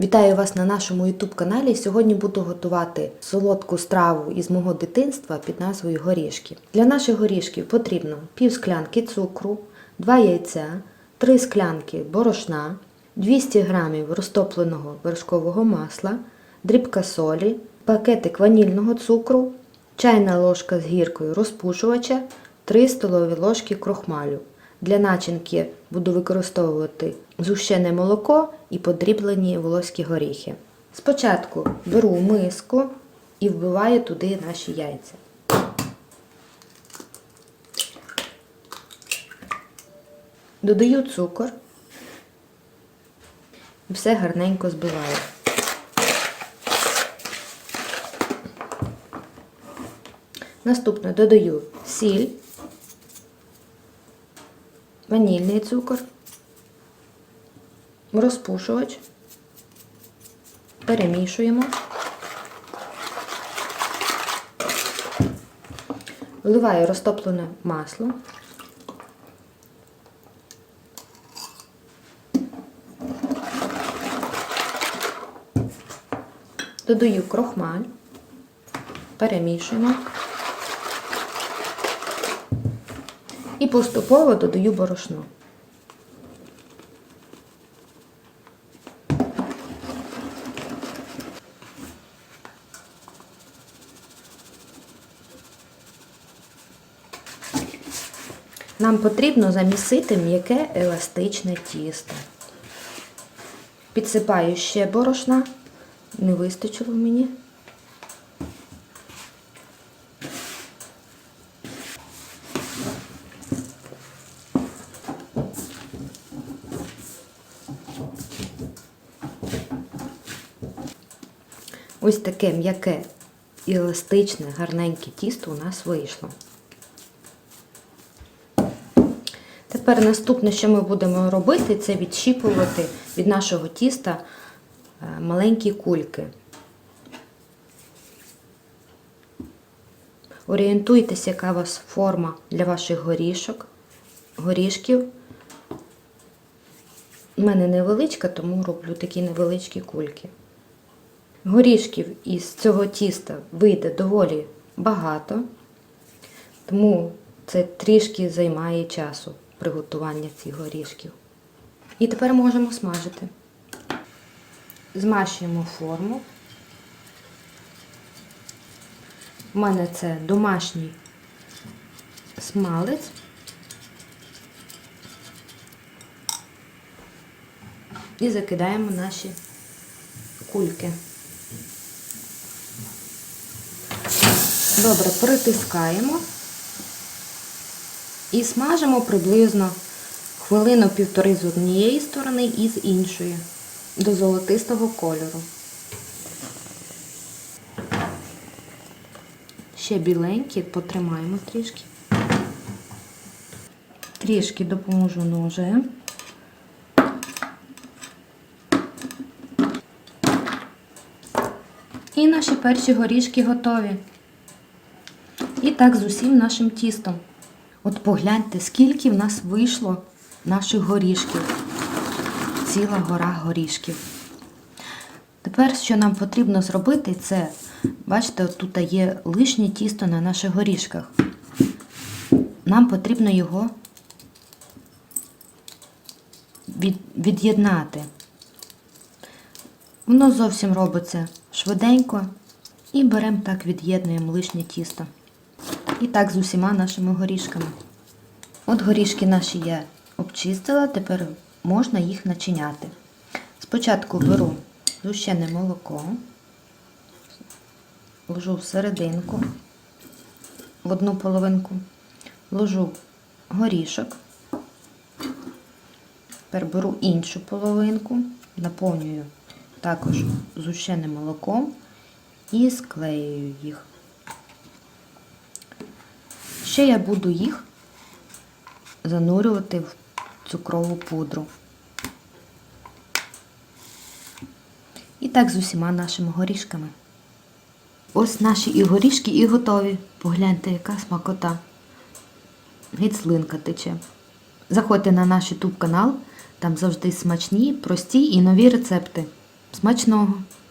Вітаю вас на нашому YouTube каналі. Сьогодні буду готувати солодку страву із мого дитинства під назвою горішки. Для наших горішків потрібно пів склянки цукру, 2 яйця, 3 склянки борошна, 200 г розтопленого вершкового масла, дрібка солі, пакетик ванільного цукру, чайна ложка з гіркою розпушувача, 3 столові ложки крохмалю. Для начинки буду використовувати згущене молоко і подріблені волоські горіхи. Спочатку беру миску і вбиваю туди наші яйця. Додаю цукор і все гарненько збиваю. Наступно додаю сіль ванільний цукор, розпушувач, перемішуємо, вливаю розтоплене масло, додаю крохмаль, перемішуємо. І поступово додаю борошно. Нам потрібно замісити м'яке еластичне тісто. Підсипаю ще борошна, не вистачило мені. Ось таке м'яке еластичне, гарненьке тісто у нас вийшло. Тепер наступне, що ми будемо робити, це відщіпувати від нашого тіста е, маленькі кульки. Орієнтуйтесь, яка у вас форма для ваших горішок, горішків. У мене невеличка, тому роблю такі невеличкі кульки. Горішків із цього тіста вийде доволі багато, тому це трішки займає часу приготування цих горішків. І тепер можемо смажити. Змащуємо форму. У мене це домашній смалець. І закидаємо наші кульки. Добре, притискаємо і смажимо приблизно хвилину півтори з однієї сторони і з іншої до золотистого кольору. Ще біленькі, потримаємо трішки. Трішки допоможу ножем. І наші перші горішки готові. І так з усім нашим тістом. От погляньте, скільки в нас вийшло наших горішків. Ціла гора горішків. Тепер, що нам потрібно зробити, це, бачите, тут є лишнє тісто на наших горішках. Нам потрібно його від, від'єднати. Воно зовсім робиться швиденько. І беремо так, від'єднуємо лишнє тісто. І так з усіма нашими горішками. От горішки наші я обчистила, тепер можна їх начиняти. Спочатку беру зущене молоко, ложу в серединку, в одну половинку, ложу горішок, тепер беру іншу половинку, наповнюю також зущеним молоком і склеюю їх. Ще я буду їх занурювати в цукрову пудру. І так з усіма нашими горішками. Ось наші і горішки, і готові. Погляньте, яка смакота. Геть слинка тече. Заходьте на наш YouTube канал, там завжди смачні, прості і нові рецепти. Смачного!